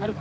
Hello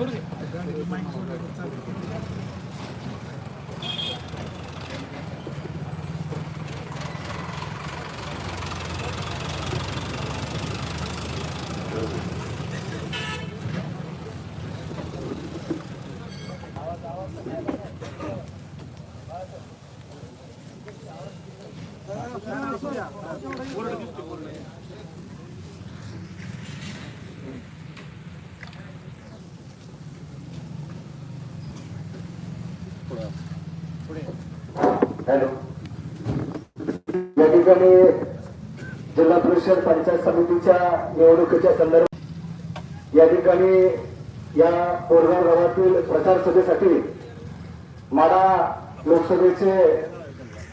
या ठिकाणी जिल्हा परिषद पंचायत समितीच्या निवडणुकीच्या संदर्भात या ठिकाणी या कोरगाव गावातील प्रचार सभेसाठी माडा लोकसभेचे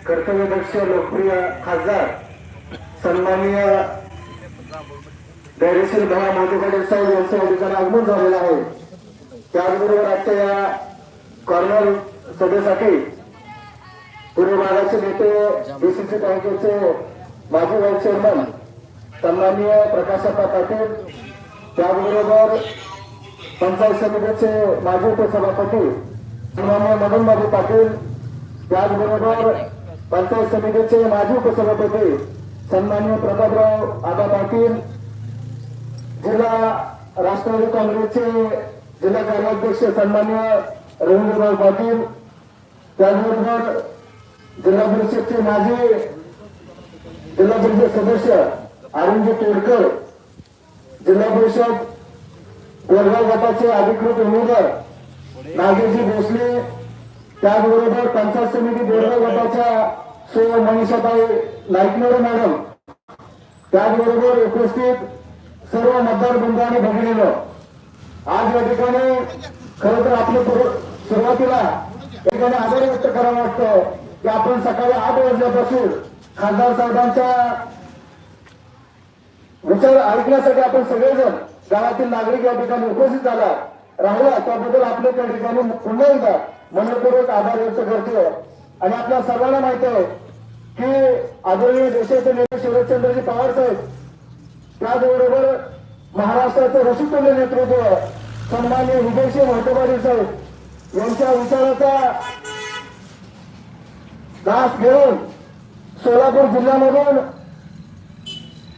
कर्तव्यदक्ष लोकप्रिय खासदार सन्माननीय धैर्यशील भया मोठे पाटील साहेब यांचं या ठिकाणी आगमन झालेलं आहे. त्याचबरोबर आजच्या या कॉर्नर सभेसाठी पूर्व भागाचे नेते बीसीसी बँकेचे माजी व्हाईस चेअरमन सन्माननीय प्रकाशप्पा पाटील त्याचबरोबर पंचायत समितीचे माजी उपसभापती सन्मान्य मदनबाबू पाटील त्याचबरोबर पंचायत समितीचे माजी उपसभापती सन्मान्य प्रतापराव आबा पाटील जिल्हा राष्ट्रवादी काँग्रेसचे जिल्हा कार्याध्यक्ष सन्मान्य रवींद्रभाऊ पाटील त्याचबरोबर जिल्हा परिषदचे माजी जिल्हा परिषद सदस्य अरुणजी तोडकर जिल्हा परिषद कोरगाव गटाचे अधिकृत उमेदवार नागेशजी भोसले त्याचबरोबर पंचायत समिती बोरगाव गटाच्या सो मनीषाताई नाईकनोडे मॅडम त्याचबरोबर उपस्थित सर्व मतदार बंधू भगिनीनं आज या ठिकाणी खरं तर आपलं सुरुवातीला या ठिकाणी आभार व्यक्त करावं वाटतं. की आपण सकाळी आठ वाजल्यापासून खासदार साहेबांच्या विचार ऐकण्यासाठी आपण सगळेजण गावातील नागरिक या ठिकाणी उपस्थित झाला राहिला. त्याबद्दल आपले त्या ठिकाणी पुन्हा एकदा मनपूर्वक आभार व्यक्त करतो. आणि आपल्या सर्वांना माहीत आहे की आदरणीय देशाचे नेते शरदचंद्रजी पवार साहेब त्याचबरोबर महाराष्ट्राचं ऋषितुल्य नेतृत्व सन्मान्य विजयसिंह मोठेपाटील साहेब यांच्या विचाराचा दास घेऊन सोलापूर जिल्ह्यामधून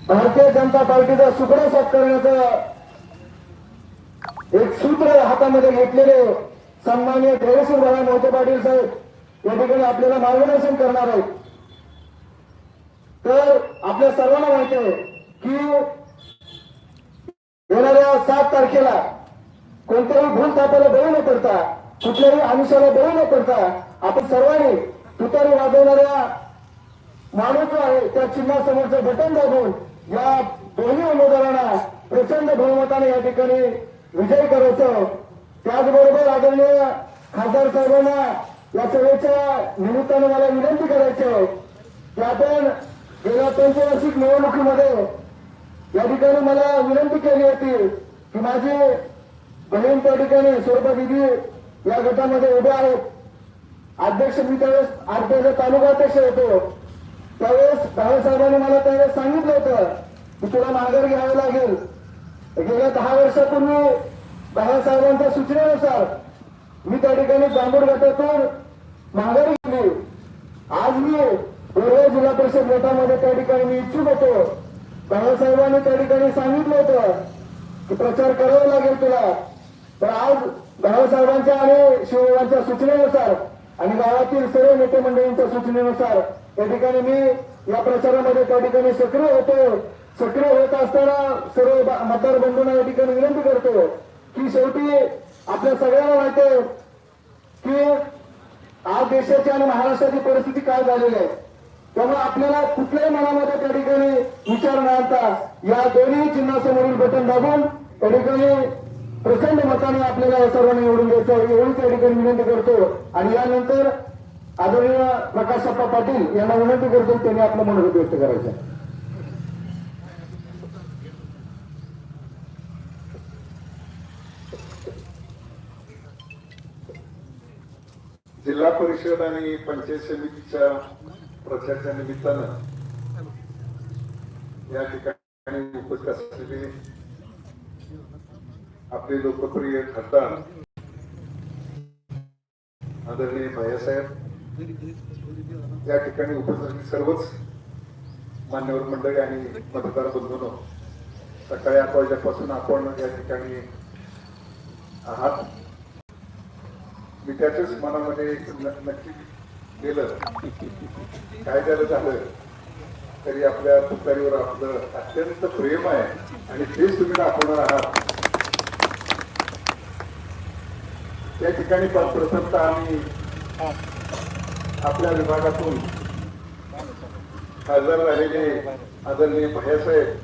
भारतीय जनता पार्टीचा सुकडं साफ करण्याचं एक सूत्र हातामध्ये घेतलेले सन्मान्य देवेश्वर बाळा मोठे पाटील साहेब या ठिकाणी आपल्याला मार्गदर्शन करणार आहेत. तर आपल्या सर्वांना माहिती आहे की येणाऱ्या सात तारखेला कोणत्याही भूल तापाला बळी न करता कुठल्याही आमिषाला बळी न करता आपण सर्वांनी तुतारी वाजवणाऱ्या माणूस जो आहे त्या चिन्हासमोरचं बटन दाबून या दोन्ही उमेदवारांना प्रचंड बहुमताने या ठिकाणी विजय करायचं. त्याचबरोबर आदरणीय खासदार साहेबांना या सभेच्या निमित्ताने मला विनंती करायची की आपण गेल्या पंचवार्षिक निवडणुकीमध्ये या ठिकाणी मला विनंती केली होती की माझी बहीण त्या ठिकाणी स्वरूपा दिदी या गटामध्ये उभे आहेत. अध्यक्ष मी त्यावेळेस आरपीआयचा तालुका अध्यक्ष होतो. त्यावेळेस बाळासाहेबांनी मला त्यावेळेस सांगितलं होतं की तुला माघार घ्यावं लागेल. गेल्या दहा वर्षापूर्वी बाळासाहेबांच्या सूचनेनुसार मी त्या ठिकाणी जांभूर गटातून माघारी घेतली आज मी बोरगाव जिल्हा परिषद गटामध्ये त्या ठिकाणी मी इच्छुक होतो. बाळासाहेबांनी त्या ठिकाणी सांगितलं होतं की प्रचार करावा लागेल तुला. तर आज बाळासाहेबांच्या आणि शिवबाबांच्या सूचनेनुसार आणि गावातील सर्व नेते मंडळींच्या सूचनेनुसार त्या ठिकाणी मी या प्रचारामध्ये त्या ठिकाणी सक्रिय होतो. सक्रिय होत असताना सर्व मतदार बंधूंना या ठिकाणी विनंती करतो की शेवटी आपल्या सगळ्यांना माहिती आहे की आज देशाची आणि महाराष्ट्राची परिस्थिती काय झालेली आहे. त्यामुळे आपल्याला कुठल्याही मनामध्ये त्या ठिकाणी विचार न आणता या दोन्ही चिन्हासमोरील बटन दाबून त्या ठिकाणी प्रचंड मताने आपल्याला या सर्वांना निवडून द्यायचं एवढीच या ठिकाणी विनंती करतो. आणि यानंतर आदरणीय प्रकाशप्पा पाटील यांना विनंती करतो त्यांनी आपलं मनोगत व्यक्त करायचं जिल्हा परिषद आणि पंचायत समितीच्या प्रचाराच्या निमित्तानं या ठिकाणी उपस्थित असलेले आपले लोकप्रिय खासदार आदरणीय भायासाहेब या ठिकाणी उपस्थित सर्वच मान्यवर मंडळी आणि मतदार बंधूंनो सकाळी आठ वाजल्यापासून आपण या ठिकाणी आहात. मी त्याच्याच मनामध्ये न- नक्की गेलं काय झालं झालं तरी आपल्या तुतारीवर आपलं अत्यंत प्रेम आहे आणि तेच तुम्ही दाखवणार आहात. त्या ठिकाणी प- प्रथमतः आम्ही आपल्या विभागातून खासदार झालेले आदरणीय भैयासाहेब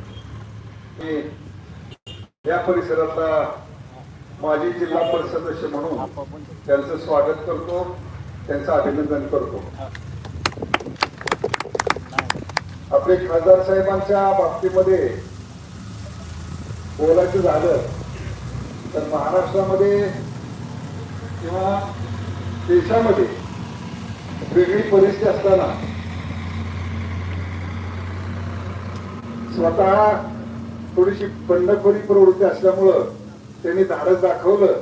की या परिसरातला माजी जिल्हा परिषद सदस्य म्हणून त्यांचं स्वागत करतो त्यांचं अभिनंदन करतो. आपले खासदार साहेबांच्या बाबतीमध्ये बोलायचं झालं तर महाराष्ट्रामध्ये किंवा देशामध्ये वेगळी परिस्थिती असताना स्वतः थोडीशी बंडखोरी प्रवृत्ती असल्यामुळं त्यांनी धाडस दाखवलं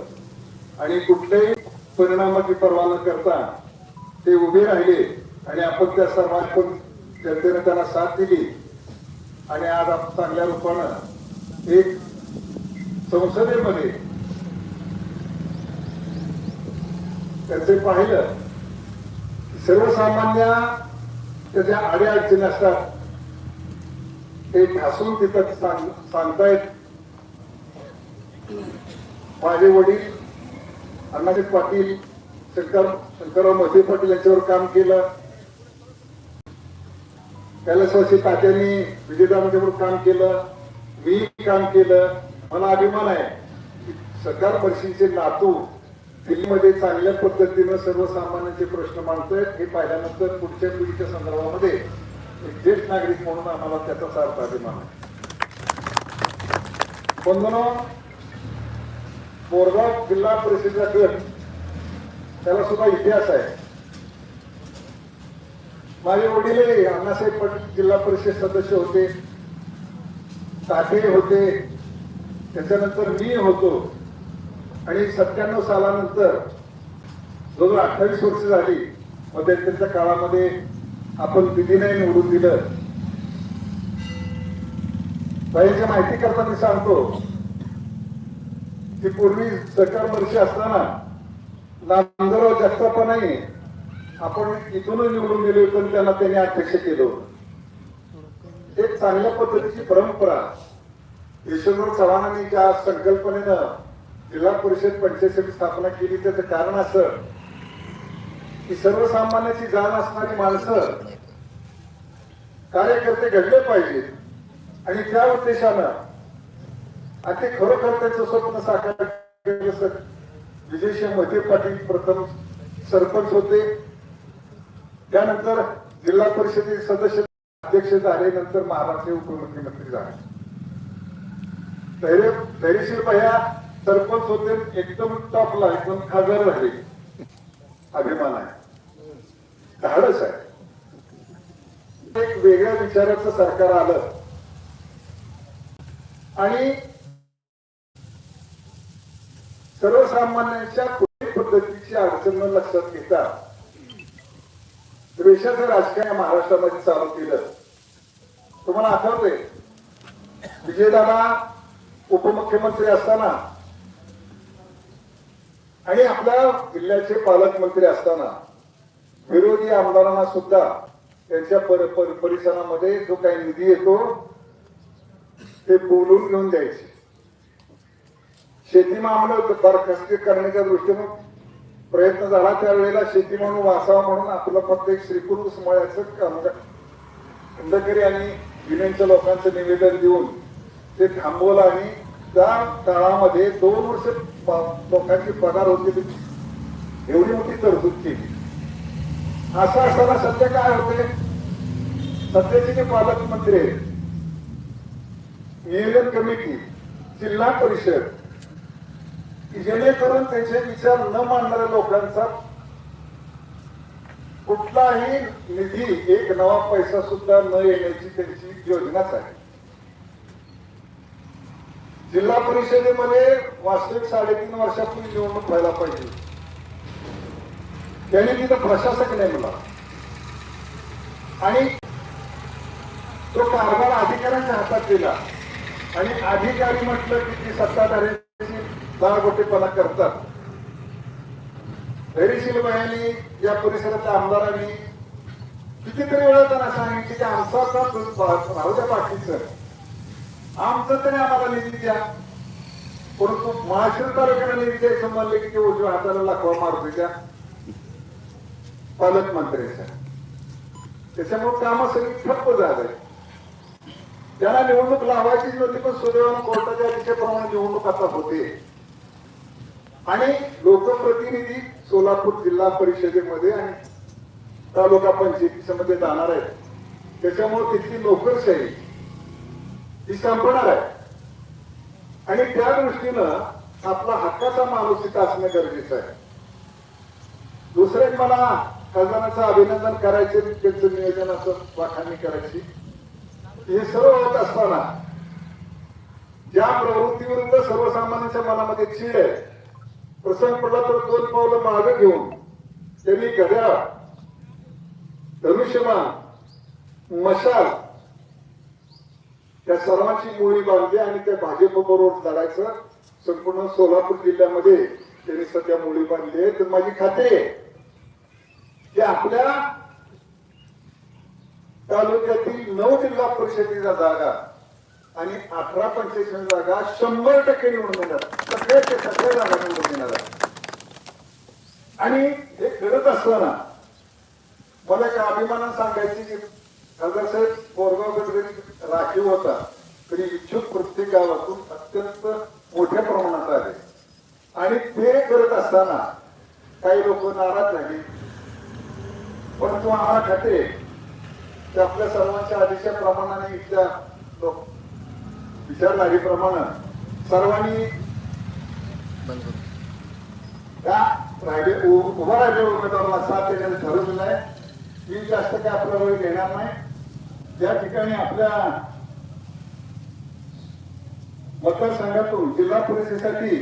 आणि कुठल्याही परिणामाची पर्वा न करता ते उभे राहिले आणि आपण त्या सर्वात पण जनतेने त्यांना साथ दिली. आणि आज आपण चांगल्या रूपानं एक संसदेमध्ये त्यांचे पाहिलं. सर्वसामान्य त्याच्या आड्या अडचणी असतात. ते ठासून तिथं सांग सांगतायत. माझे वडील अण्णाजी पाटील शंकर शंकरराव मोठे पाटील यांच्यावर काम केलं. कैलासवासी तात्यांनी विजयदामाच्यावर काम केलं. मी काम केलं. मला अभिमान आहे सरकार परिषदेचे नातू दिल्लीमध्ये चांगल्या पद्धतीनं सर्वसामान्यांचे प्रश्न मांडतोय. हे पाहिल्यानंतर पुढच्या पिढीच्या संदर्भामध्ये एक ज्येष्ठ नागरिक म्हणून आम्हाला त्याचा सार्थ अभिमान आहे. बंधनो बोरगाव जिल्हा परिषदेचा गट त्याला सुद्धा इतिहास आहे. माझे वडील अण्णासाहेब पाटील जिल्हा परिषद सदस्य होते ताठे होते त्याच्यानंतर मी होतो. आणि सत्त्याण्णव सालानंतर जवळजवळ अठ्ठावीस वर्ष झाली मध्यंतरीच्या काळामध्ये आपण विधीने निवडून दिलं. बाईच्या माहिती करता मी सांगतो की पूर्वी सरकार वर्षी असताना नांदराव नाही आपण इथूनच निवडून गेलो होतो त्यांना त्यांनी अध्यक्ष केलं होतं. एक चांगल्या पद्धतीची परंपरा यशवंतराव चव्हाणांनी ज्या संकल्पनेनं जिल्हा परिषद पंचायत स्थापना केली त्याचं कारण असं की सर्वसामान्याची जाण असणारी माणसं कार्यकर्ते घडले पाहिजेत आणि त्या उद्देशानं आणि ते खरोखर त्याचं स्वप्न साकार केलं सर विजयसिंह मोहिते पाटील प्रथम सरपंच होते. त्यानंतर जिल्हा परिषदेचे सदस्य अध्यक्ष झाले नंतर महाराष्ट्र उपमुख्यमंत्री झाले. धैर्य धैर्यशील भैया सरपंच होते एकदम टॉपला एकदम खासदार आहे अभिमान आहे. धाडस आहे. एक वेगळ्या विचाराचं सरकार आलं. आणि सर्वसामान्यांच्या कुठल्याही पद्धतीची अडचण लक्षात घेता द्वेषाचं राजकारण महाराष्ट्रामध्ये चालू केलं. तुम्हाला आठवतंय विजयदादा उपमुख्यमंत्री असताना आणि आपल्या जिल्ह्याचे पालकमंत्री असताना विरोधी आमदारांना सुद्धा त्यांच्या पर- पर- परिसरामध्ये जो काही निधी येतो ते बोलून घेऊन द्यायचे. शेती मामलं बरखास्त करण्याच्या दृष्टीनं प्रयत्न झाला त्यावेळेला शेती म्हणून वासावा म्हणून आपलं फक्त एक श्रीकुल समाजाचं कामगार खंडकरी आणि युनियनच्या लोकांचं निवेदन देऊन ते थांबवलं आणि त्या काळामध्ये दोन वर्ष लोकांची पगार होते एवढी मोठी तरतूद केली. असं असताना सध्या काय होते सध्याचे जे पालकमंत्री आहेत नियोजन कमिटी जिल्हा परिषद जेणेकरून त्यांचे विचार न मांडणाऱ्या लोकांचा कुठलाही निधी एक नवा पैसा सुद्धा न येण्याची त्यांची योजनाच आहे. जिल्हा परिषदेमध्ये वास्तविक साडेतीन वर्षापूर्वी निवडणूक व्हायला पाहिजे. त्यांनी तिथं प्रशासक नेमला आणि तो कारभार अधिकाऱ्यांच्या हातात दिला. आणि अधिकारी म्हटलं की ती सत्ताधाऱ्यांची दाळगोटेपणा करतात. धैर्यशील बायांनी या परिसरातल्या आमदारांनी कितीतरी वेळा त्यांना सांगितले की आमचा का राहू द्या बाकीचं आमचं तरी आम्हाला निधी द्या. परंतु महाशिर तालुक्याला निधी द्यायचं म्हणले की ते उजव्या हाताला लाखवा मारतो त्या पालकमंत्र्याच्या त्याच्यामुळे कामं सगळी ठप्प झालंय त्याला निवडणूक लावायचीच नव्हती पण सुदैवान कोर्टाच्या दिशेप्रमाणे निवडणूक आता होते. आणि लोकप्रतिनिधी सोलापूर जिल्हा परिषदेमध्ये आणि तालुका पंचायतीमध्ये जाणार आहेत. त्याच्यामुळे तिथली नोकरशाही ही संपणार आहे. आणि त्या दृष्टीनं आपला हक्काचा माणूस असणं गरजेचं आहे. दुसरे मला खजानाचं अभिनंदन करायचे त्यांचं नियोजनाचं वाखाणी करायची. हे सर्व होत असताना ज्या प्रवृत्तीविरुद्ध सर्वसामान्यांच्या मनामध्ये चीड आहे प्रसंग पडला तर दोन पावलं मागे घेऊन त्यांनी घड्याळ धनुष्यमान मशाल त्या सर्वांची मुळी बांधली आणि त्या भाजप बरोबर लढायचं संपूर्ण सोलापूर जिल्ह्यामध्ये त्यांनी सध्या मुळी बांधली आहे. तर माझी खात्री आहे की आपल्या तालुक्यातील नऊ जिल्हा परिषदेच्या जागा आणि अठरा पंचेचाळीस जागा शंभर टक्के निवडून येणार सगळ्याच्या सगळ्या जागा निवडून येणार आणि हे घडत असताना मला एका अभिमानानं सांगायची की खासदारसाहेब बोरगावकडे राखीव होता. तरी इच्छुक प्रत्येक गावातून अत्यंत मोठ्या प्रमाणात आले. आणि ते करत असताना काही लोक नाराज झाले. परंतु आम्हाला खाते की आपल्या सर्वांच्या आधीच्या प्रमाणाने इथल्या लोक विचारधारीप्रमाणे सर्वांनी त्या राहिले उभा राहिलेल्या उमेदवाराला साथ देण्याचं ठरवलेलं आहे. मी जास्त काय आपला वेळ घेणार नाही. त्या ठिकाणी आपल्या मतदारसंघातून जिल्हा परिषदेसाठी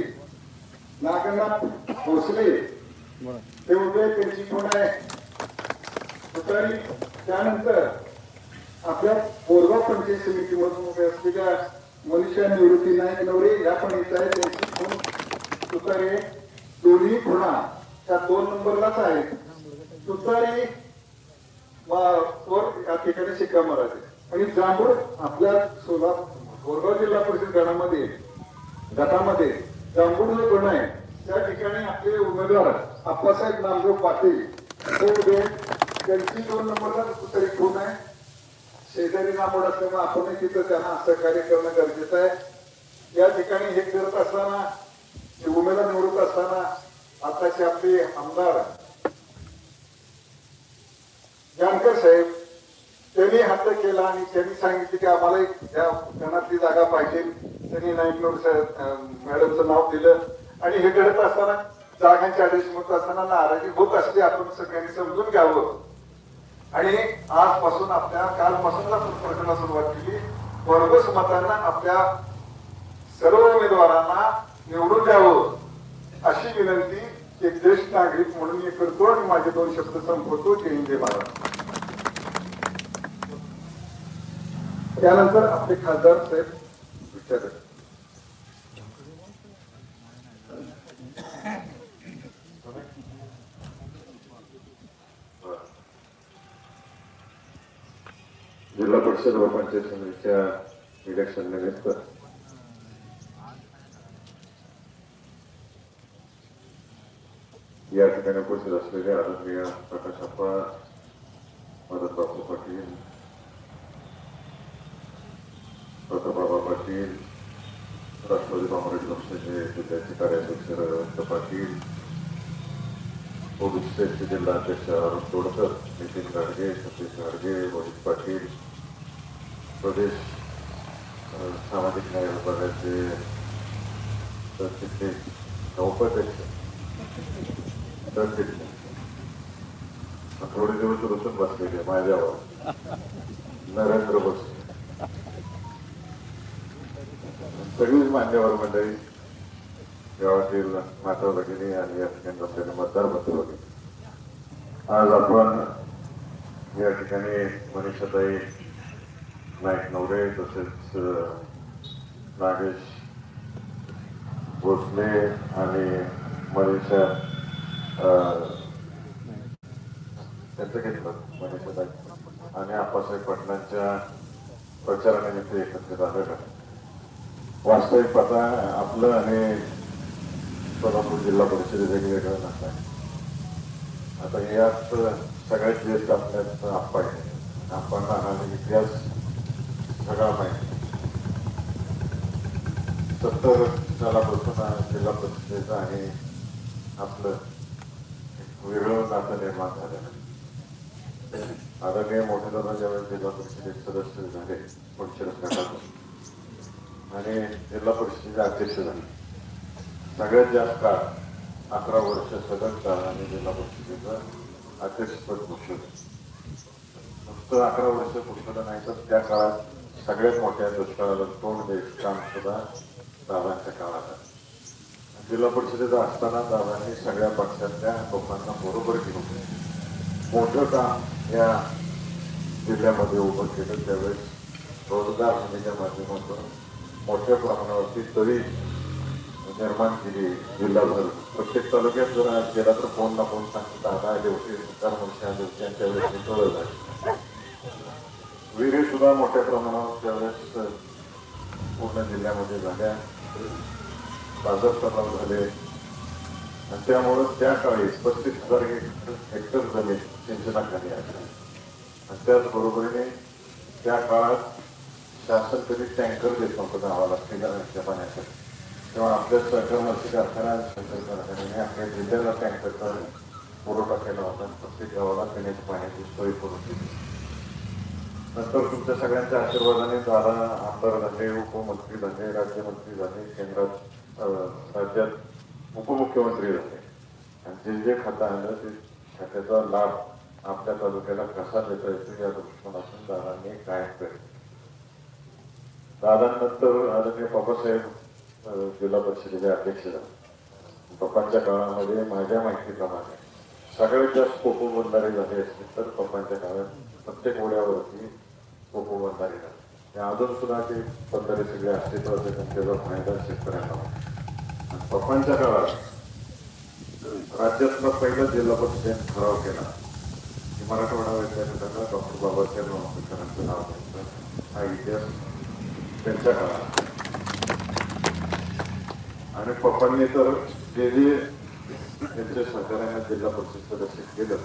नागनाथ भोसले. ते उभे त्यांची कोण आहे? त्यानंतर आपल्या बोरगाव पंचायत समितीमधून उभे असलेल्या मनीषा निवृत्ती नाईक नवरे या पण येत आहेत. त्यांची खूण तुतारे दोन्ही खुणा. त्या दोन नंबरलाच आहेत. तुतारी या ठिकाणी शिक्का मारायचे? आणि जांभूळ आपल्या सोला कोरगाव जिल्हा परिषद गणामध्ये गटामध्ये जांभूळ जो गण आहे त्या ठिकाणी आपले उमेदवार आप्पासाहेब नामदेव पाटील हे उभे त्यांची दोन नंबरला तरी खून आहे. शेजारी नामोड असल्यामुळे आपणही तिथं त्यांना सहकार्य करणं गरजेचं आहे. या ठिकाणी हे करत असताना हे उमेदवार निवडत असताना आताचे आपले आमदार जानकर साहेब त्यांनी हट्ट केला आणि त्यांनी सांगितले की आम्हाला एक या गणातली जागा पाहिजे. त्यांनी नाईकनूर साहेब मॅडमचं नाव दिलं. आणि हे घडत असताना जागांची आदेश होत असताना नाराजी होत असते आपण सगळ्यांनी समजून घ्यावं. आणि आजपासून आपल्या कालपासून आपण प्रकरणाला सुरुवात केली. वर्गस मतांना आपल्या सर्व उमेदवारांना निवडून द्यावं अशी विनंती एक ज्येष्ठ नागरिक म्हणून मी करतो आणि माझे दोन शब्द संपवतो. जय हिंद महाराज त्यानंतर आपले खासदार साहेब विचारत. जिल्हा परिषद व पंचायत समितीच्या इलेक्शन निमित्त या ठिकाणी उपस्थित असलेले आदरणीय प्रकाश अप्पा मदत बापू पाटील प्रतापबाबा पाटील राष्ट्रवादी काँग्रेस पक्षाचे जिल्ह्याचे कार्याध्यक्ष रविंद्र पाटील ओबीसीचे जिल्हा अध्यक्ष अरुण तोडकर नितीन गाडगे सतीश गाडगे रोहित पाटील प्रदेश सामाजिक न्याय विभागाचे सरचिटणीस नौपाध्यक्ष थोडे दिवस बसलेले माझ्यावर नरेंद्र बस सगळीच मान्यवर मंडळी गावातील माता भगिनी आणि या ठिकाणी बसलेले मतदार बंधू भगिनी आज आपण या ठिकाणी मनीषाताई नाईक नवरे तसेच नागेश भोसले आणि मनीषा त्यांचं घेतलं मनीषाताई आणि आप्पासाहेब पाटलांच्या प्रचारानिमित्त एकत्रित आलेलं वास्तविक आता आपलं आणि सोलापूर जिल्हा परिषदे वेगवेगळं नसतं आहे आता यात सगळ्यात ज्येष्ठ आपल्यात आप्पा आहे आप्पांना हा इतिहास सगळा माहिती सत्तर सालापासून जिल्हा परिषदेचं आणि आपलं एक वेगळं नातं निर्माण झालेलं आहे. आदरणीय मोठे दादा ज्यावेळेस जिल्हा परिषदेत सदस्य झाले पुढच्या आणि जिल्हा परिषदेचे अध्यक्ष झाले सगळ्यात जास्त काळ अकरा वर्ष सदस्य काळ आणि जिल्हा परिषदेचं अध्यक्षपद भूषवलं नुसतं अकरा वर्ष भूषवलं नाही तर त्या काळात सगळ्यात मोठ्या दुष्काळाला तोंड देत काम सुद्धा दादांच्या काळात आहे. जिल्हा परिषदेचा असताना दादांनी सगळ्या पक्षातल्या लोकांना बरोबर घेऊन मोठं काम या जिल्ह्यामध्ये उभं केलं. त्यावेळेस रोजगार हमीच्या माध्यमातून मोठ्या प्रमाणावरती तरी निर्माण केली जिल्हाभर. प्रत्येक तालुक्यात जर आज गेला तर फोन ना फोन सांगितलं दादा आले होते. सरकार मंत्री आले होते. आणि त्यावेळेस मी कळत आहे विहिरी सुद्धा मोठ्या प्रमाणावर त्यावेळेस पूर्ण जिल्ह्यामध्ये झाल्या. साजर तलाव झाले. आणि त्यामुळं त्या काळी पस्तीस हजार हेक्टर हेक्टर जमीन सिंचनाखाली आहे आणि त्याचबरोबरीने त्या काळात शासन कधी टँकर देत नव्हतं गावाला पिण्याच्या पाण्यासाठी तेव्हा आपल्या सहकार मत्स्य कारखाना कारखान्याने आपल्या जिल्ह्याला टँकरचा पुरवठा केला होता. प्रत्येक गावाला पिण्याच्या पाण्याची सोय करून दिली. नंतर तुमच्या सगळ्यांच्या आशीर्वादाने दादा आमदार झाले उपमंत्री झाले राज्यमंत्री झाले केंद्रात राज्यात उपमुख्यमंत्री झाले आणि जे जे खातं आणलं ते खात्याचा लाभ आपल्या तालुक्याला कसा देता येतो या दृष्टिकोनातून दादांनी कायम केलं दादांनंतर आदरणीय बाबासाहेब जिल्हा परिषदेचे अध्यक्ष झाले पप्पांच्या काळामध्ये माझ्या माहितीप्रमाणे सगळ्यात जास्त कोको बंधारे झाले असतील तर पप्पांच्या काळात प्रत्येक ओढ्यावरती कोको बंधारे झाले अजून सुद्धा ते बंधारे सगळे अस्तित्वात आहेत आणि त्याचा फायदा शेतकऱ्यांना. आणि पप्पांच्या काळात राज्यातला पहिला जिल्हा परिषदेने ठराव केला. की मराठवाडा विद्यापीठाला डॉक्टर बाबासाहेब आंबेडकरांचं नाव द्यायचं हा इतिहास त्यांच्या काळात. आणि पप्पांनी तर जे जे त्यांच्या सहकार्याने जिल्हा परिषद सदस्य केलं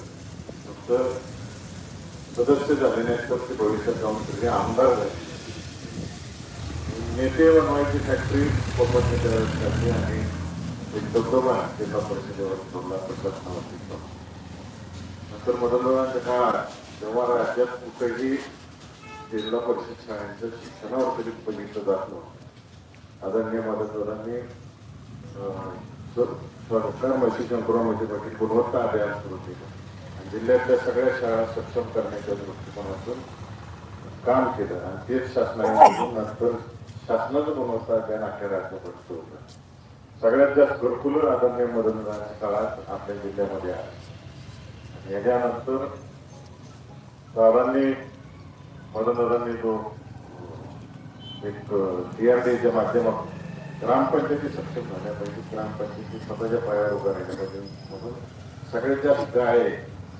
फक्त सदस्य झाले नाही तर ते भविष्यात जाऊन सगळे आमदार झाले. नेते बनवायची फॅक्टरी पप्पांनी त्यावेळेस आणि एक दबदबा जिल्हा परिषदेवर सोडला प्रसाद नाव नंतर मदनदारांच्या काळात जेव्हा राज्यात कुठेही जिल्हा परिषद शाळांचं शिक्षणावर कधी बघितलं जात नव्हतं आदरणीय मदतदारांनी सरकार म्हशी शंकरराव म्हशी पाटील गुणवत्ता अभियान सुरू केलं आणि जिल्ह्यातल्या सगळ्या शाळा सक्षम करण्याच्या दृष्टिकोनातून काम केलं आणि तेच शासनाने नंतर शासनाचं गुणवत्ता ज्ञान अख्ख्या राज्यात सुरू होतं. सगळ्यात जास्त घरकुलं आदरणीय मदतदारांच्या काळात आपल्या जिल्ह्यामध्ये आहे याच्यानंतर दादांनी मदतदारांनी जो एक डीआरडीच्या माध्यमातून ग्रामपंचायती सक्षम झाल्या पाहिजे ग्रामपंचायती स्वतःच्या पायावर उभा राहिल्या पाहिजे म्हणून सगळ्यात जास्त आहे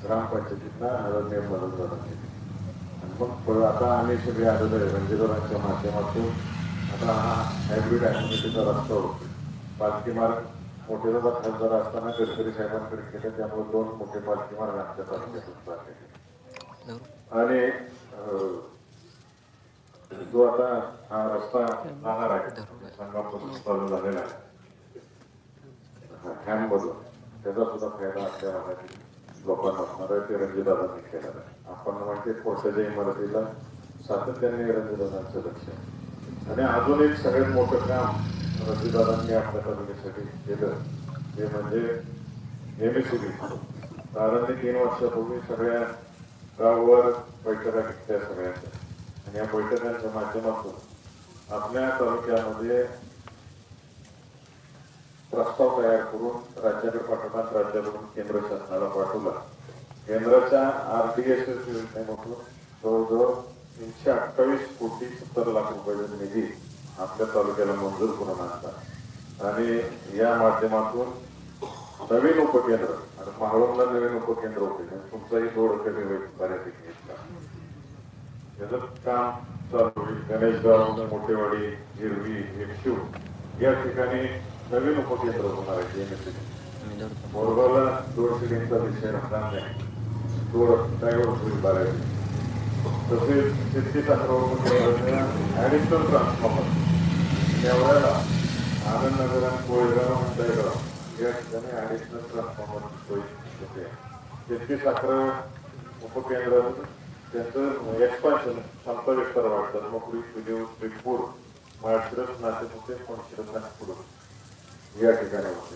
ग्रामपंचायतीतला आदरणीय मदतदारांनी आणि मग आता आम्ही सगळे आलेलो आहे माध्यमातून आता हा हायब्रिड ॲक्टिव्हिटीचा रस्ता होतो पालखी मार्ग मोठे दादा खासदार असताना गडकरी साहेबांकडे केले त्यामुळे दोन मोठे पालखी मार्ग आमच्या तालुक्यातून चालले आणि जो आता हा रस्ता जाणार आहे संघापासून चालू झालेला आहे हॅम मधून त्याचा सुद्धा फायदा आपल्या भागातील लोकांना असणार आहे ते रणजितदादांनी केलेला आहे आपण म्हणजे कोर्टाच्या इमारतीला सातत्याने रणजितदादांचं लक्ष आहे. आणि अजून एक सगळ्यात मोठं काम रणजितदादांनी आपल्या तालुक्यासाठी केलं. ते म्हणजे एमएससीबी दादांनी तीन वर्षापूर्वी सगळ्या गावावर बैठका घेतल्या सगळ्यांच्या. आणि या बैठकांच्या माध्यमातून आपल्या तालुक्यामध्ये प्रस्ताव तयार करून राज्याकडे पाठवण्यात राज्याकडून केंद्र शासनाला पाठवला. केंद्राच्या आरडीएस योजनेमधून जवळजवळ तीनशे अठ्ठावीस कोटी सत्तर लाख रुपयाचा निधी आपल्या तालुक्याला मंजूर करून आणला आणि या माध्यमातून नवीन उपकेंद्र आणि माहळूमला नवीन उपकेंद्र होते. तुमचाही जोड कमी होईल बऱ्यापैकी. याचं काम चालू होईल गणेशगाव मोठेवाडी हिरवी एकशिव या ठिकाणी नवीन उपकेंद्र होणार आहे. DMSC. मोरगावला दोन सिलिंगचा विषय राहणार नाही. ड्रायव्हर होईल बऱ्यापैकी. तसेच तेहतीस अकरा उपकेंद्राच्या ऍडिशनल ट्रान्सफॉर्मर त्यावेळेला आनंदनगर आणि कोळेगाव आणि या ठिकाणी ऍडिशनल ट्रान्सफॉर्मर सोय होते. तेहतीस अकरा उपकेंद्र त्यांचं एक्सपान्शन क्षमता विस्तार वाढतात नोकरी सुदेव त्रिपूर माळशिरस नाशिक होते कोणशिरस नागपूर या ठिकाणी होते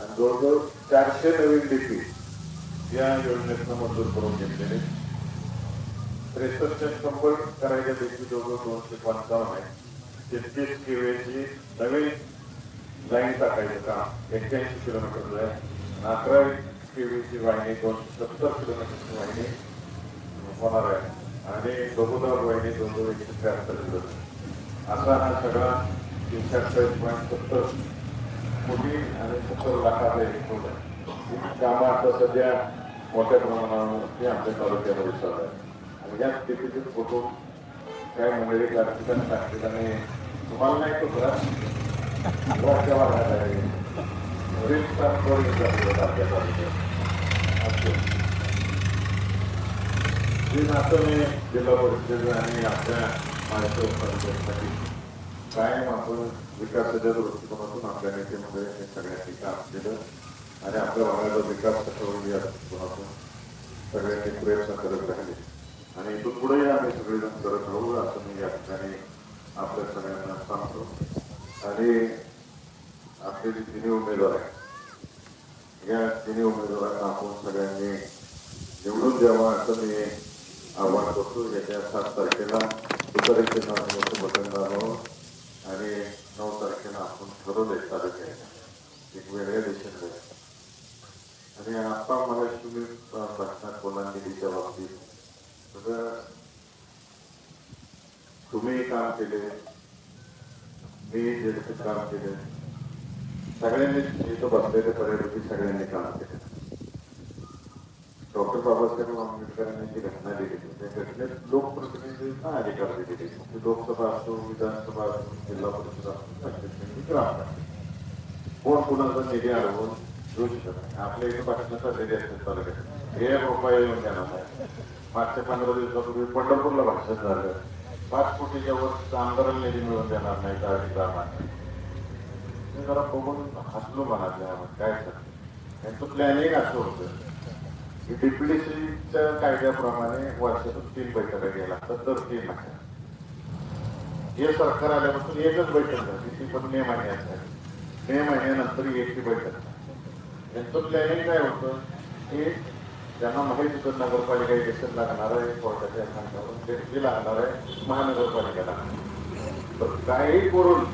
आणि जवळजवळ चारशे नवीन डीपी या योजनेतनं मंजूर करून घेतलेले. त्रेसष्ट शंभर करायच्या देखील जवळजवळ दोनशे पंचावन्न आहे. तेहतीस किवेची नवीन लाईन टाकायचं काम. एक्क्याऐंशी किलोमीटर आहे अकरा केवीची वाहिनी दोनशे सत्तर किलोमीटरची वाहिनी होणार आहे. आणि बहुधा वाहिनी दोन एकशे त्र्याहत्तर किलोमीटर असा हा सगळा तीनशे अठ्ठावीस पॉईंट सत्तर. कोटी आणि सत्तर लाखाचा एक कोट आहे. कामं आता सध्या मोठ्या प्रमाणावरती आमच्या तालुक्याला चालू आहे आणि या स्थितीचे फोटो काय मंडळी लागतील आणि आणि तुम्हाला नाही तो घरा वरच्या भागात आहे. वरील आपल्या असं. हे नातं मी जिल्हा परिषद आणि आपल्या महाराष्ट्र तालुक्यासाठी कायम आपण विकासाच्या दृष्टिकोनातून आपल्या नेत्यामध्ये हे सगळ्यांनी काम केलं. आणि आपल्या भागाचा विकास कसा होईल या दृष्टिकोनातून सगळ्यांनी प्रयत्न करत राहिले आणि इथून पुढेही आम्ही सगळेजण करत राहू असं मी या ठिकाणी आपल्या सगळ्यांना सांगतो. आणि आपले जे तिन्ही उमेदवार आहेत या तिन्ही उमेदवारांना आपण सगळ्यांनी निवडून द्यावा असं मी आव्हान करतो. याच्या सात तारखेला तुतारीचे नावाचं बटन दाबावं आणि नऊ तारखेला आपण ठरवले तालुक्यात एक वेगळ्या देशात आणि आता मला तुम्ही प्रश्न कोणाची निधीच्या बाबतीत? तुम्ही काम केले मी जे काम केले. सगळ्यांनी इथं बसलेले पर्यटकी सगळ्यांनी काम केले. डॉक्टर बाबासाहेब आंबेडकरांनी जी घटना दिली त्या घटनेत लोकप्रतिनिधींना अधिकार दिलेले ते म्हणजे लोकसभा असो विधानसभा असो जिल्हा परिषद असो ग्रामपंचायत कोण कुणाचा निधी अडवून घेऊ शकत नाही. आपल्या इथं बातम्या निधी असतो तालुक्यात हे रुपये येऊन देणार नाही. मागच्या पंधरा दिवसापूर्वी पंढरपूरला भाषण झालं. पाच कोटीच्या वर आमदारांना निधी मिळून देणार नाही त्या ठिकाणी मी जरा बघून हसलो म्हणाले काय सर? यांचं प्लॅनिंग असं होतं. की डीपीडीसीच्या कायद्याप्रमाणे वर्षातून तीन बैठका गेला तर तीन महिन्यात हे सरकार आल्यापासून एकच बैठक झाली ती पण मे महिन्यात झाली. मे महिन्यानंतर एकही बैठक यांचं प्लॅनिंग काय होतं? की त्यांना माहीत होतं नगरपालिका इलेक्शन लागणार आहे कोर्टाच्या सांगावरून लागणार आहे महानगरपालिकेला तर काही करून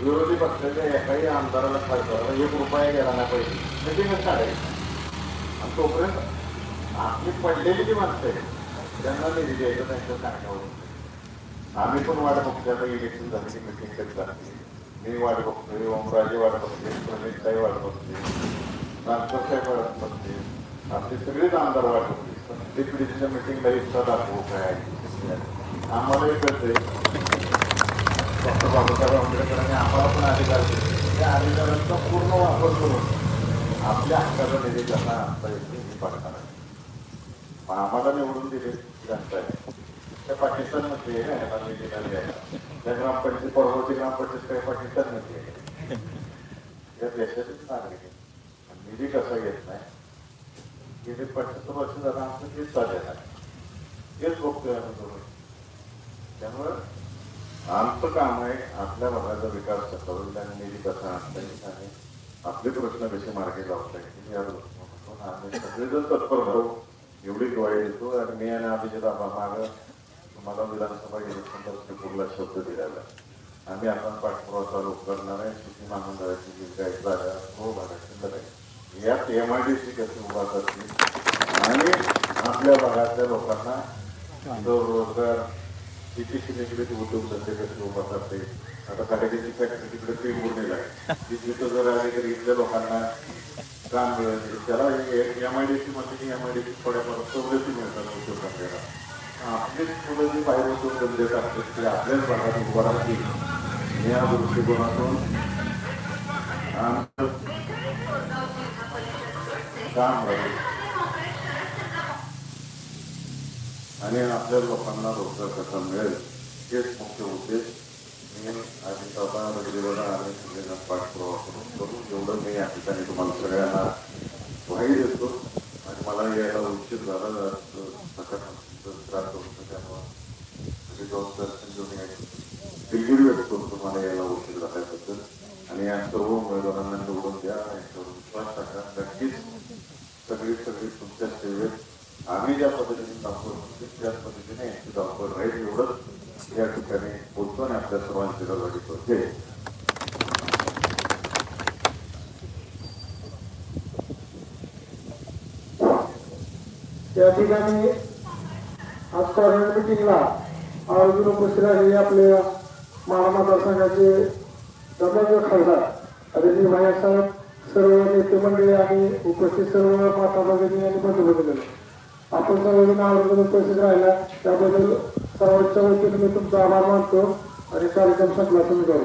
विरोधी पक्षाच्या एकाही आमदाराला खासदाराला एक रुपया गेला नाही पाहिजे मिटिंगच काढायची आणि तोपर्यंत आपली पडलेली जी माणसं आहे त्यांना निधी द्यायचं त्यांच्या सांगण्यावरून आम्ही पण वाट बघतो आता इलेक्शन झालं की मिटिंग कधी करते मी वाट बघतोय ओमराजे वाट बघते प्रमेश वाट बघते नागपूर साहेब वाट बघते आपले सगळेच आमदार वाट प्रत्येक पिढीच्या मिटिंगला इच्छा दाखवू काय आम्हालाही कळतंय डॉक्टर बाबासाहेब आंबेडकरांनी आम्हाला पण अधिकार दिले त्या अधिकारांचा पूर्ण वापर करून आपल्या हक्काचा निधी त्यांना आणता येतो ही पाठणार मग आम्हाला निवडून दिले जनता आहे त्या पाकिस्तानमध्ये आहे ना? याला निधी न द्यायला त्या ग्रामपंचायत परवती ग्रामपंचायत काही पाकिस्तानमध्ये आहे या देशाचीच नागरिक आहे. आणि निधी कसा घेत नाही गेले पंच्याहत्तर वर्ष झालं आमचं तेच चालेल आहे तेच बघतोय आम्ही त्यामुळं आमचं काम आहे आपल्या भागाचा विकास करून निधी कसा आणता आणि आपले प्रश्न कसे मार्गे लावता येतील या दृष्टिकोनातून आम्ही सगळेजण तत्पर भाऊ एवढी ग्वाही देतो आणि मी आणि अभिजित मागं तुम्हाला विधानसभा इलेक्शन पुढला शब्द दिलेला. आम्ही आता पाठपुरावा चालू करणार आहे शेती महामंडळाची जी काही जागा हो भागात शिल्लक यात एम आय डी सी कशी उभा करतील? आणि आपल्या भागातल्या लोकांना जो रोजगार शेतीशी निगडीत उद्योगधंदे कसे उभा करते? आता कागदीची फॅक्टरी तिकडे पेंबुर्णीला आहे ती तिथं जर आली तर इथल्या लोकांना काम मिळेल. त्याला एम आय डी सी मध्ये एम आय डी सी थोड्याफार सवलती मिळतात उद्योगधंद्याला आपलीच मुलं जी बाहेर उद्योगधंदे टाकतात ते आपल्याच भागात उभा राहतील. या दृष्टिकोनातून आमचं काम राहील आणि आपल्या लोकांना रोजगार कसा मिळेल हेच मुख्य उद्देश. मी आधी स्वतः रगडीला आणि सगळ्यांना पाठपुरावा करून करून एवढं मी या ठिकाणी तुम्हाला सगळ्यांना ग्वाही देतो आणि मला यायला उशीर झाला सकाळ त्रास होतो त्यामुळे सगळी जबाबदारी घेऊन दिलगिरी व्यक्त करून तुम्हाला यायला उशीर झाल्याबद्दल. आणि या सर्व उमेदवारांना निवडून द्या यांच्यावर विश्वास टाका. नक्कीच सगळी सगळी तुमच्या सेवेत आम्ही ज्या पद्धतीने दाखवतो त्याच पद्धतीने यांची धावपळ राहील एवढंच या ठिकाणी बोलतो आणि आपल्या सर्वांची रवाडी करते त्या ठिकाणी आज कॉर्नर मिटिंगला आयोजन उपस्थित राहिलेले आपल्या माडा मतदारसंघाचे दमंग खासदार अदिती भाई साहेब सर्व नेते मंडळी आणि उपस्थित सर्व माता भगिनी आणि बंधू भगिनी आपण सर्वजण आयोजन उपस्थित राहिला. त्याबद्दल सर्वांच्या वतीने मी तुमचा आभार मानतो आणि कार्यक्रम संपला. तुम्ही करू